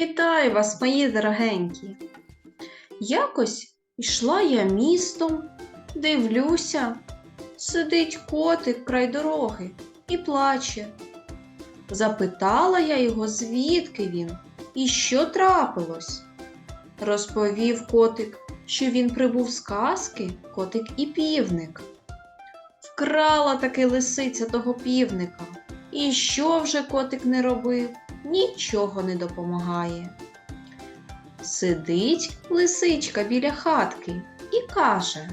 Вітаю вас, мої дорогенькі. Якось йшла я містом, дивлюся, сидить котик край дороги і плаче. Запитала я його, звідки він і що трапилось. Розповів котик, що він прибув з казки, котик і півник. Вкрала таки лисиця того півника. І що вже котик не робив? Нічого не допомагає. Сидить лисичка біля хатки і каже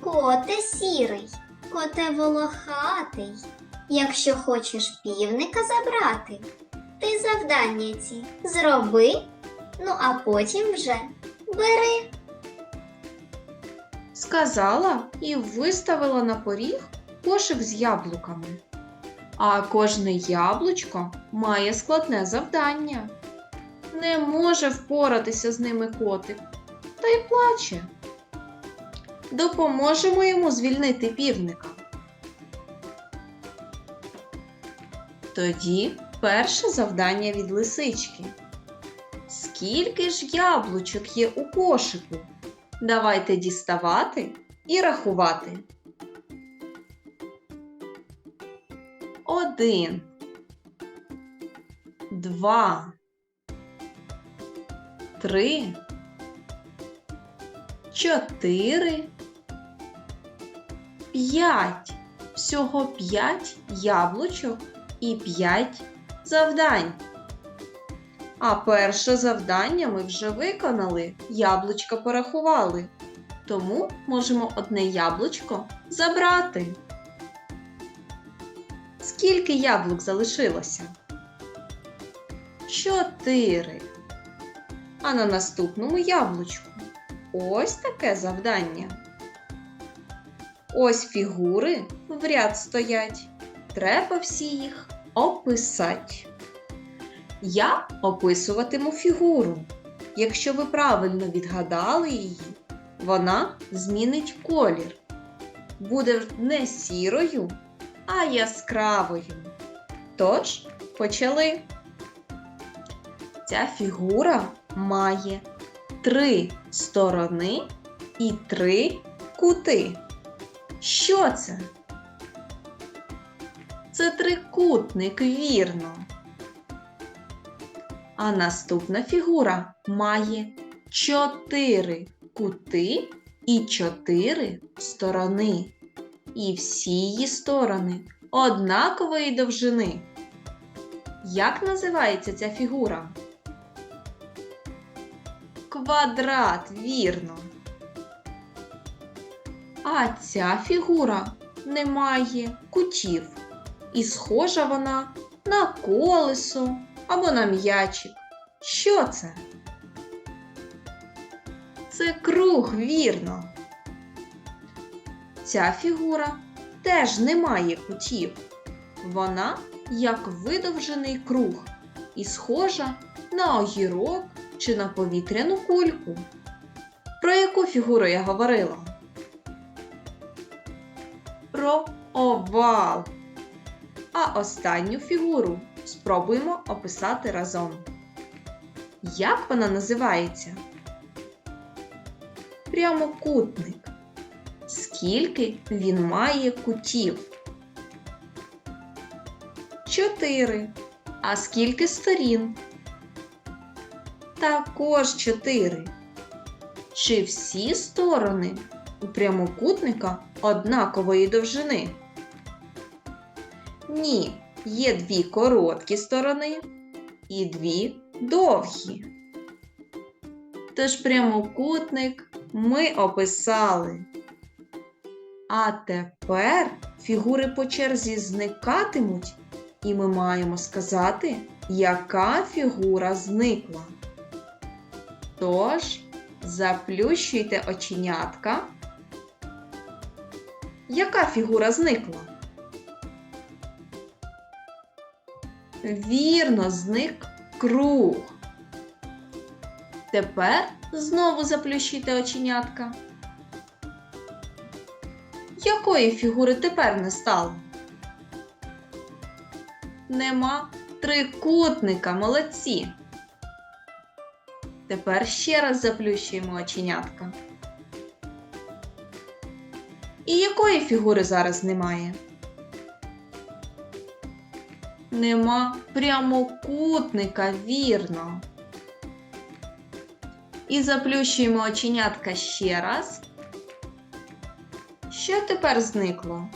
Коте сірий, коте волохатий. Якщо хочеш півника забрати, ти завдання ці зроби, ну а потім вже бери. сказала і виставила на поріг кошик з яблуками. А кожне яблучко має складне завдання. Не може впоратися з ними котик, та й плаче. Допоможемо йому звільнити півника. Тоді перше завдання від лисички. Скільки ж яблучок є у кошику? Давайте діставати і рахувати. Один. Два. Три. Чотири. П'ять. Всього п'ять яблучок і п'ять завдань. А перше завдання ми вже виконали, яблучка порахували. Тому можемо одне яблучко забрати. Скільки яблук залишилося? Чотири. А на наступному яблучку ось таке завдання. Ось фігури в ряд стоять. Треба всі їх описати. Я описуватиму фігуру. Якщо ви правильно відгадали її, вона змінить колір. Буде не сірою, а яскравою. Тож, почали. Ця фігура має три сторони і три кути. Що це? Це трикутник, вірно. А наступна фігура має чотири кути і чотири сторони. І всі її сторони однакової довжини. Як називається ця фігура? Квадрат, вірно. А ця фігура не має кутів. І схожа вона на колесо або на м'ячик. Що це? Це круг, вірно. Ця фігура теж не має кутів. Вона як видовжений круг і схожа на огірок чи на повітряну кульку. Про яку фігуру я говорила? Про овал. А останню фігуру спробуємо описати разом. Як вона називається? Прямокутник. Скільки він має кутів? Чотири. А скільки сторін? Також чотири. Чи всі сторони у прямокутника однакової довжини? Ні, є дві короткі сторони і дві довгі. Тож прямокутник ми описали. А тепер фігури по черзі зникатимуть, і ми маємо сказати, яка фігура зникла. Тож, заплющуйте оченятка. Яка фігура зникла? Вірно, зник круг. Тепер знову заплющуйте оченятка. Якої фігури тепер не стало? Нема Трикутника, молодці. Тепер ще раз заплющуємо оченятка. І якої фігури зараз немає? Нема прямокутника, вірно. І заплющуємо оченятка ще раз. Що тепер зникло?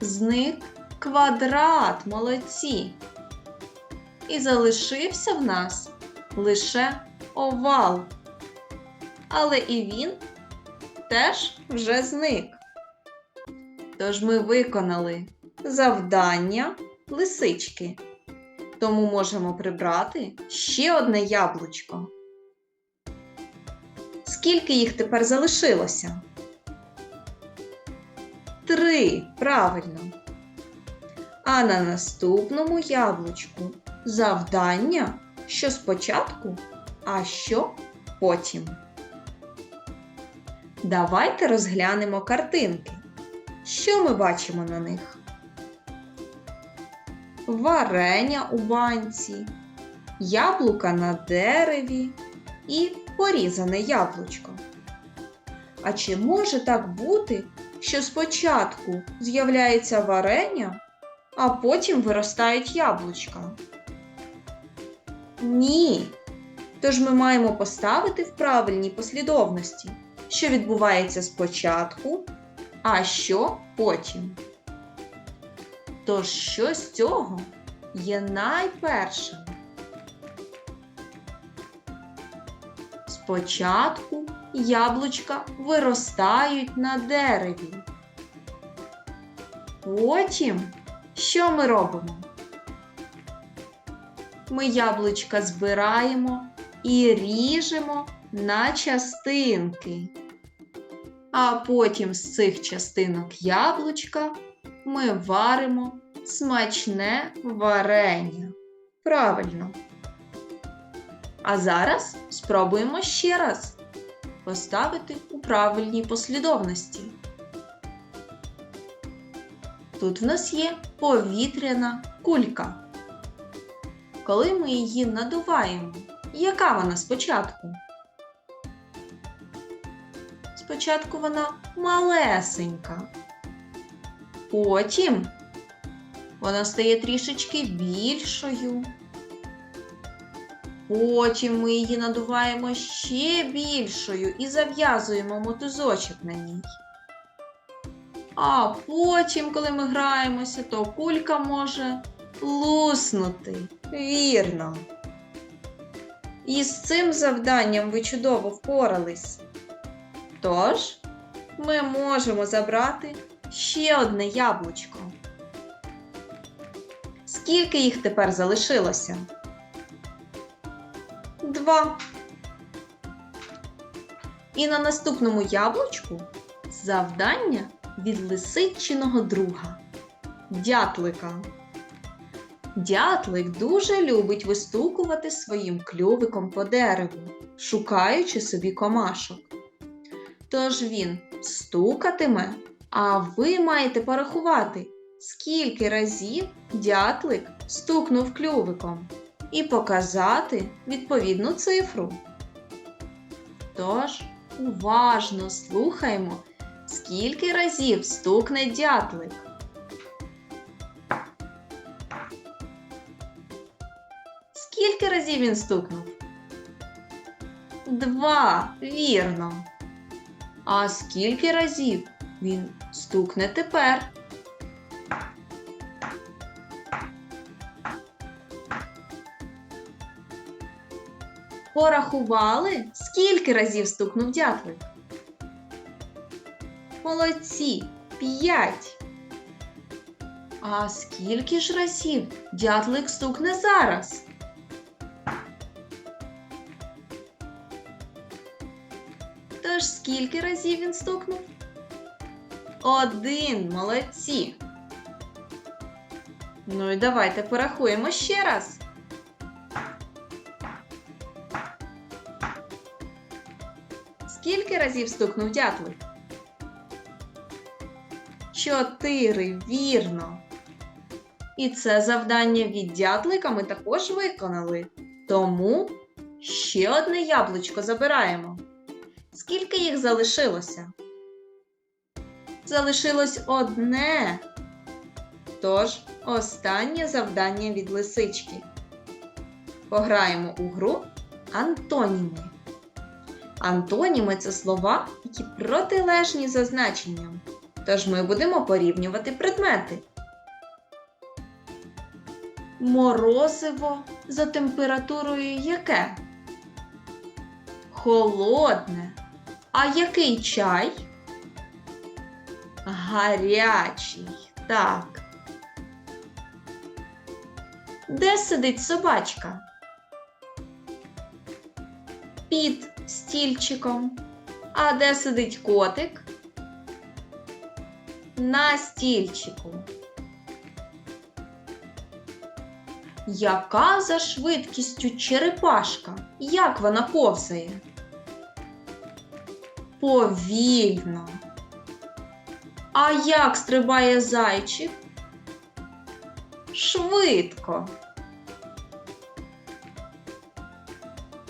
Зник квадрат, молодці. І залишився в нас лише овал. Але і він теж вже зник. Тож ми виконали завдання лисички. Тому можемо прибрати ще одне яблучко. Скільки їх тепер залишилося? Три, правильно. А на наступному яблучку завдання, що спочатку, а що потім. Давайте розглянемо картинки. Що ми бачимо на них? Варення у банці, яблука на дереві і порізане яблучко. А чи може так бути, що спочатку з'являється варення, а потім виростають яблучка? Ні. Тож ми маємо поставити в правильній послідовності, що відбувається спочатку, а що потім. Тож що з цього є найпершим? Спочатку яблучка виростають на дереві. Потім що ми робимо? Ми яблучка збираємо і ріжемо на частинки. А потім з цих частинок яблучка ми варимо смачне варення. Правильно. А зараз спробуємо ще раз поставити у правильній послідовності. Тут в нас є повітряна кулька. Коли ми її надуваємо, яка вона спочатку? Спочатку вона малесенька. Потім вона стає трішечки більшою. Потім ми її надуваємо ще більшою і зав'язуємо мотузочок на ній. А потім, коли ми граємося, то кулька може луснути. Вірно. І з цим завданням ви чудово впорались. Тож, ми можемо забрати ще одне яблучко. Скільки їх тепер залишилося? Два. І на наступному яблучку завдання від лисичиного друга дятлика. Дятлик дуже любить вистукувати своїм клювиком по дереву, шукаючи собі комашок. Тож він стукатиме, а ви маєте порахувати, скільки разів дятлик стукнув клювиком і показати відповідну цифру. Тож уважно слухаємо, скільки разів стукне дятлик. Скільки разів він стукнув? Два, вірно. А скільки разів він стукне тепер? Порахували, скільки разів стукнув дятлик? Молодці, п'ять. А скільки ж разів дятлик стукне зараз? Тож скільки разів він стукнув? Один, молодці. Ну і давайте порахуємо ще раз. Разів стукнув дятлик? Чотири, вірно. І це завдання від дятлика ми також виконали. Тому ще одне яблучко забираємо. Скільки їх залишилося? Залишилось одне. Тож, останнє завдання від лисички. Пограємо у гру антоніми. Антоніми це слова, які протилежні за значенням. Тож ми будемо порівнювати предмети. Морозиво за температурою яке? Холодне. А який чай? Гарячий. Так. Де сидить собачка? Під стільчиком. А де сидить котик? На стільчику. Яка за швидкістю черепашка? Як вона повзає? Повільно. А як стрибає зайчик? Швидко.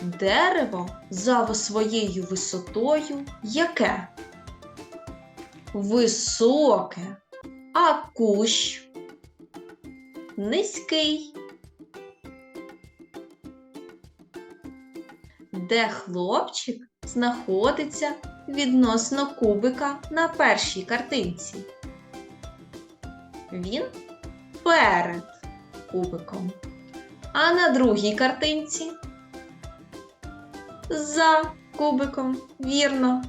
Дерево за своєю висотою яке? Високе, а кущ низький. Де хлопчик знаходиться відносно кубика на першій картинці? Він перед кубиком. А на другій картинці за кубиком, вірно.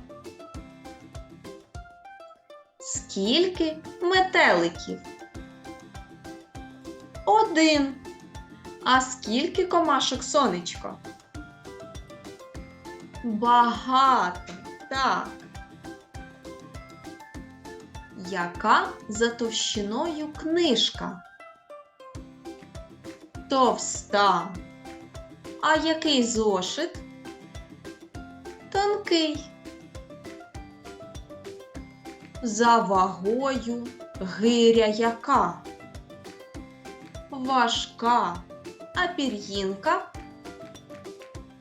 Скільки метеликів? Один. А скільки комашок сонечко? Багато. Так. Яка за товщиною книжка? Товста. А який зошит? Тонкий. За вагою гиря яка? Важка, а пір'їнка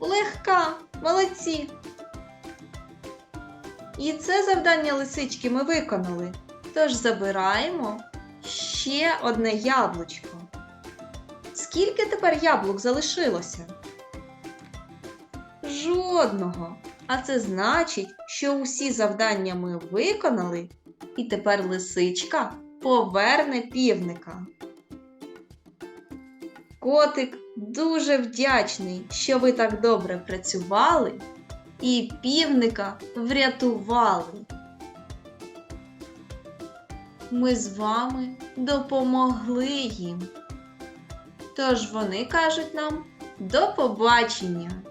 легка. Молодці. І це завдання лисички ми виконали. Тож забираємо ще одне яблучко. Скільки тепер яблук залишилося? Жодного. А це значить, що усі завдання ми виконали, і тепер лисичка поверне півника. Котик дуже вдячний, що ви так добре працювали і півника врятували. Ми з вами допомогли їм. Тож вони кажуть нам до побачення!